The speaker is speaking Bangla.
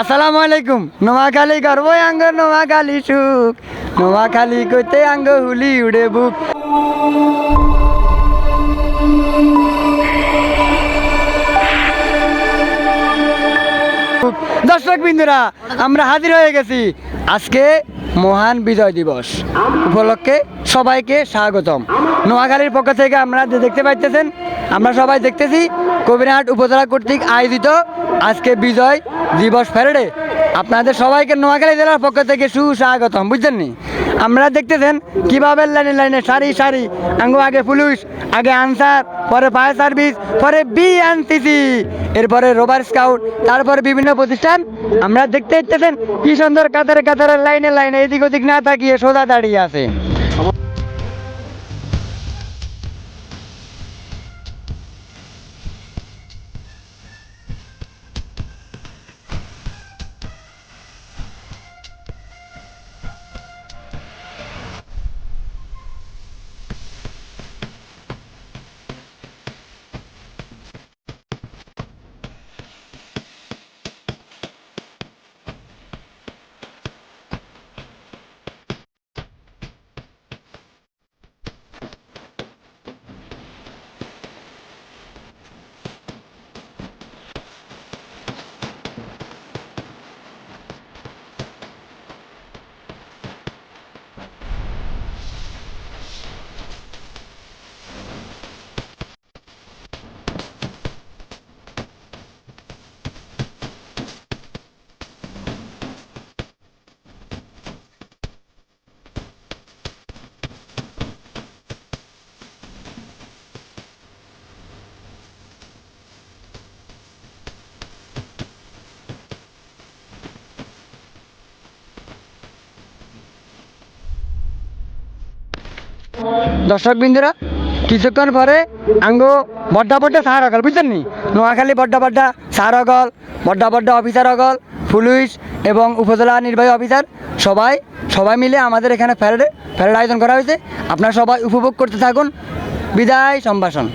আসসালামু আলাইকুম। নোয়াখালী গর্ব আঙ্গ, নোয়াখালী সুখ। নোয়াখালী কইতে আঙ্গ, হুলি উড়ে বুক। দর্শক বিন্দুরা, আমরা হাজির হয়ে গেছি। আজকে মহান বিজয় দিবস। উপলক্ষে সবাইকে স্বাগতম। নোয়াখালীর পক্ষ থেকে আমরা দেখতে পাইতেছেন, আমরা সবাই দেখতেছি, কবিরহাট উপজেলা কর্তৃক আয়োজিত আজকে বিজয় দিবস প্যারেডে আপনাদের সবাইকে নোয়াখালী জেলার পক্ষ থেকে সুস্বাগতম, বুঝছেন নি? আমরা দেখতেছেন কীভাবে লাইনে লাইনে সারি সারি, আঙ্গু আগে পুলিশ, আগে আনসার, পরে ফায়ার সার্ভিস, পরে বিএনসিসি এরপরে রোবার স্কাউট, তারপরে বিভিন্ন প্রতিষ্ঠান। আমরা দেখতে ইচ্ছেছেন কি সুন্দর কাতারে কাতারে লাইনে লাইনে এদিক ওদিক না তাকিয়ে সোজা দাঁড়িয়ে আছে। দর্শক বিন্দুরা, কিছুক্ষণ পরে আঙ্গো বড্ডা বড্ডা সাহার অগল বুঝছেন নি? নোয়াখালী বড্ডা বড্ডা সাহার অগল বড্ডা বড্ডা অফিসার অগল পুলিশ এবং উপজেলা নির্বাহী অফিসার, সবাই সবাই মিলে আমাদের এখানে প্যারেড ফ্যারেড আয়োজন করা হয়েছে। আপনারা সবাই উপভোগ করতে থাকুন। বিদায়, সম্ভাষণ।